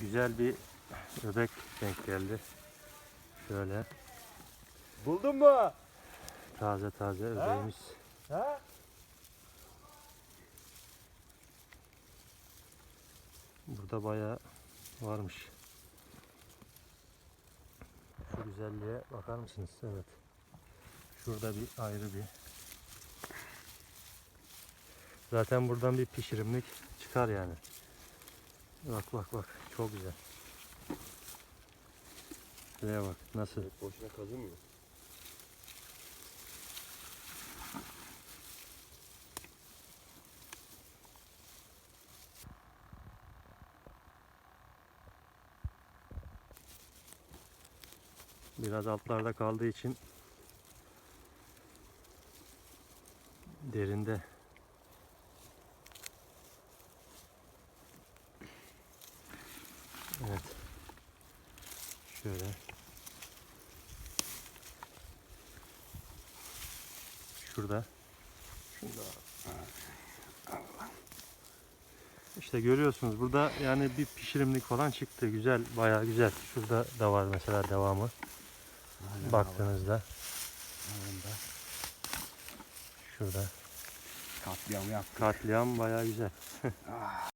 güzel bir öbek denk geldi. Şöyle Buldun mu? taze taze öbeğimiz. Ha? Burada bayağı varmış. Şu güzelliğe bakar mısınız? Evet. Şurada bir ayrı bir. Zaten buradan bir pişirimlik çıkar yani. Bak bak bak. Çok güzel. Şuraya bak. Nasıl? Boşuna kazımıyor. Biraz altlarda kaldığı için derinde Evet. Şöyle. Şurada. İşte görüyorsunuz burada yani bir pişirimlik falan çıktı. Güzel, bayağı güzel. Şurada da var mesela devamı. Baktığınızda şurada Katliam yap. katliam bayağı güzel.